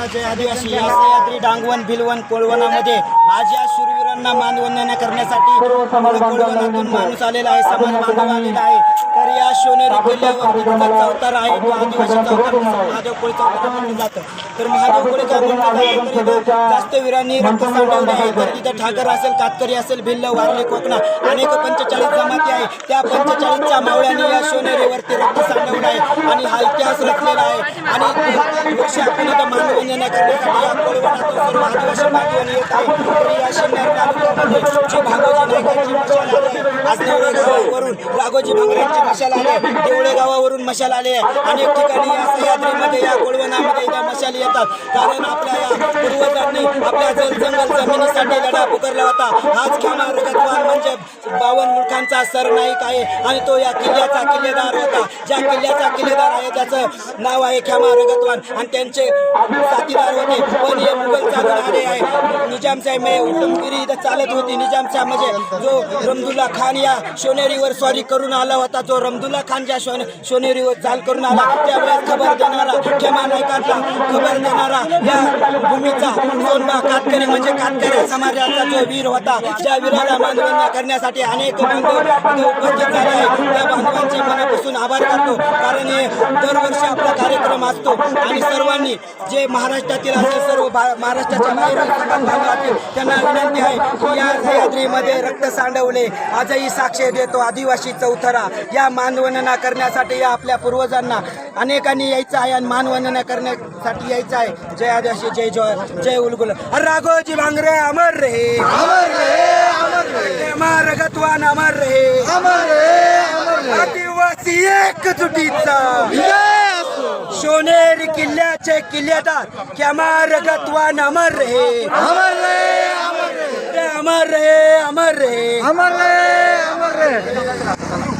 आदिवासी या सह्याद्री डांगवन भिलवण कोळवणामध्ये आज या शूरवीरांना मानवंदना करण्यासाठी कोळवणातून माणूस आलेला आहे समाज बांधव आलेला आहे. तर या सोनेरी किल्ल्यावरती तिथं चौतार आहे. तो आदिवासी चौतार महादेव कोळी चौतार म्हणलं जातं. तर महादेव कोळी चौतार जास्त वीरांनी रक्त सांडवले आहे. तर तिथे ठाकर असेल कातकरी असेल भिल्ल वारले कोकणा अनेक पंचेचाळीस जमाती आहे. त्या पंचेचाळीसच्या मावळ्याने या सोनेरीवरती रक्त सांडवलं आहे. आणि हा इतिहास रचलेला आहे आणि वर्ष आपण इथं मानवंदना करण्यासाठी या सर्व आदिवासी बांधवांनी येत आहे तरी या तालुक्यामध्ये भागोजी नायकांची मशाल आली आहे. आज देवळे गावावरून राघोजी भांगऱ्यांची मशाल आली आहे. देवळे गावावरून मशाल आली आहे अनेक ठिकाणी या सह्याद्रीमध्ये या कोळवणामध्ये या मशाल येतात. कारण आपल्या या पूर्वजांनी आपल्या जल जंगल जमिनीसाठी लढा पुकारला होता. आज खेमा रगतवान म्हणजे बावन मुलखांचा सरनाईक आहे. आणि तो या किल्ल्याचा किल्लेदार होता. ज्या किल्ल्याचा किल्लेदार आहे त्याचं नाव आहे खेमा रगतवान आणि त्यांचे साथीदार होते. पण हे मुघल चालून आले आहे निजामसाहेब हे उल्लमगिरी इथं चालत होती. निजामसाहेब म्हणजे जो रमदुल्ला खान या सोनेरीवर स्वारी करून आला होता. जो रमदुल्ला खान ज्या शोने सोनेरीवर चाल करून आला त्यावेळेस खबर देणारा खेमा नायकांना खबर देणारा या भूमीचा सोनबा कातकरी म्हणजे कातकरी समाजाचा जो वीर होता त्या वीराला मानवंदना करण्यासाठी अनेक बांधव उपस्थित झाले आहे त्या बांधवांचे मनापासून आभार करतो. कारण हे दरवर्षी आपला कार्यक्रम असतो आणि सर्वांनी जे महाराष्ट्रातील असे सर्व महाराष्ट्राच्या बाहेर असतील त्यांना विनंती आहे की या सह्याद्रीमध्ये रक्त सांडवले आजही साक्ष देतो आदिवासी चौथरा. या मानवंदना करण्यासाठी या आपल्या पूर्वजांना अनेकांनी यायचं आहे आणि मानवंदना करण्यासाठी यायचं आहे. जय आदिवासी जय जय जय उलगुल. राघोजी भांगरे अमर रे. अमर रहे अमर रहे अमर रगतवान अमर रे. अमर रहे आदिवासी एकजुटीचा. सोनेरी किल्ल्याचे किल्लेदार क्यामा रगतवान अमर रे. अमर रहे अमर रहे अमर रे अमर रे. अमर रहे अमर रहे